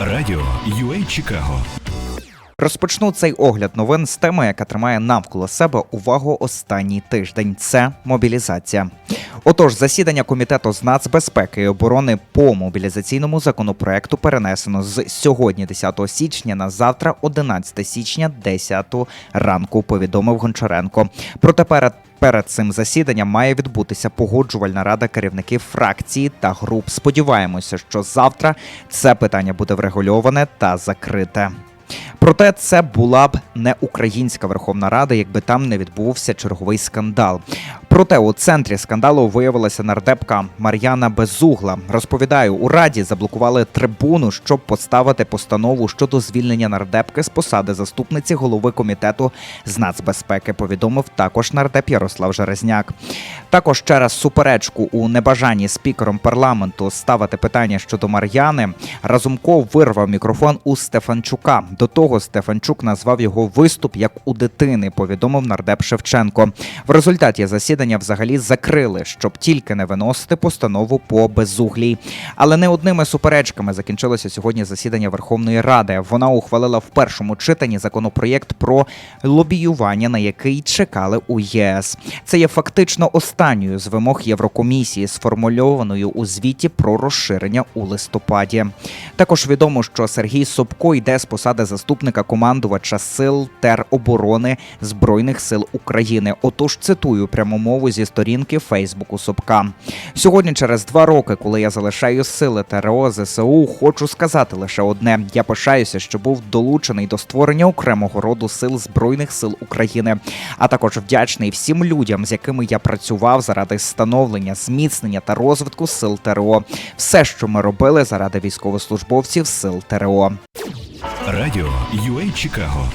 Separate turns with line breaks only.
Радіо UA Чикаго
Розпочну цей огляд новин з теми, яка тримає навколо себе увагу останній тиждень. Це мобілізація. Отож, засідання комітету з нацбезпеки і оборони по мобілізаційному законопроекту перенесено з сьогодні, 10 січня, на завтра, 11 січня, 10 ранку. Повідомив Гончаренко. Проте перед Перед цим засіданням має відбутися погоджувальна рада керівників фракції та груп. Сподіваємося, що завтра це питання буде врегульоване та закрите. Проте це була б не українська Верховна Рада, якби там не відбувся черговий скандал. Проте у центрі скандалу виявилася нардепка Мар'яна Безугла. Розповідаю, у раді заблокували трибуну, щоб поставити постанову щодо звільнення нардепки з посади заступниці голови комітету з нацбезпеки. Повідомив також нардеп Ярослав Жерезняк. Також через суперечку у небажанні спікером парламенту ставити питання щодо Мар'яни. Разумков вирвав мікрофон у Стефанчука. До того Стефанчук назвав його виступ як у дитини. Повідомив нардеп Шевченко. В результаті засідання взагалі закрили, щоб тільки не виносити постанову по безуглій. Але не одними суперечками закінчилося сьогодні засідання Верховної Ради. Вона ухвалила в першому читанні законопроєкт про лобіювання, на який чекали у ЄС. Це є фактично останньою з вимог Єврокомісії, сформульованою у звіті про розширення у листопаді. Також відомо, що Сергій Собко йде з посади заступника командувача сил тероборони Збройних сил України. Отож, цитую пряму мову зі сторінки Фейсбуку Собка. Сьогодні, через два роки, коли я залишаю сили ТРО ЗСУ, хочу сказати лише одне: я пишаюся, що був долучений до створення окремого роду сил Збройних сил України, а також вдячний всім людям, з якими я працював заради становлення, зміцнення та розвитку сил ТРО. Все, що ми робили заради військовослужбовців сил ТРО.
Радіо UA Чикаго